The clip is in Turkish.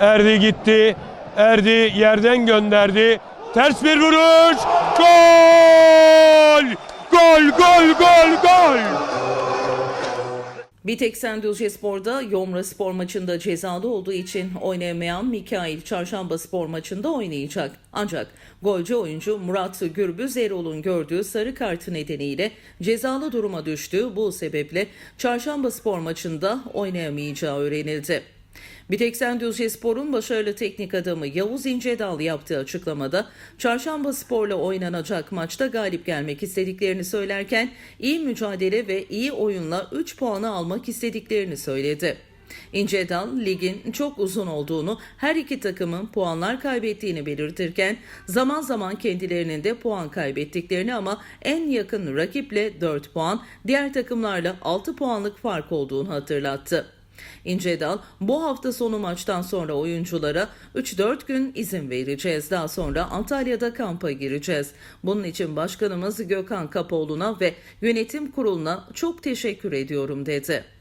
Erdi gitti. Erdi yerden gönderdi. Ters bir vuruş. Gol! Gol, gol, gol, gol! Biteksen Düzcespor'da Yomra Spor maçında cezalı olduğu için oynayamayan Mikail Çarşamba Spor maçında oynayacak. Ancak golcü oyuncu Murat Gürbüz Erol'un gördüğü sarı kartı nedeniyle cezalı duruma düştü. Bu sebeple Çarşamba Spor maçında oynayamayacağı öğrenildi. Biteksen Düzcespor'un başarılı teknik adamı Yavuz İncedal yaptığı açıklamada Çarşamba Spor'la oynanacak maçta galip gelmek istediklerini söylerken iyi mücadele ve iyi oyunla 3 puanı almak istediklerini söyledi. İncedal ligin çok uzun olduğunu, her iki takımın puanlar kaybettiğini belirtirken zaman zaman kendilerinin de puan kaybettiklerini ama en yakın rakiple 4 puan, diğer takımlarla 6 puanlık fark olduğunu hatırlattı. İncedal bu hafta sonu maçtan sonra oyunculara 3-4 gün izin vereceğiz. Daha sonra Antalya'da kampa gireceğiz. Bunun için başkanımız Gökhan Kapoğlu'na ve yönetim kuruluna çok teşekkür ediyorum dedi.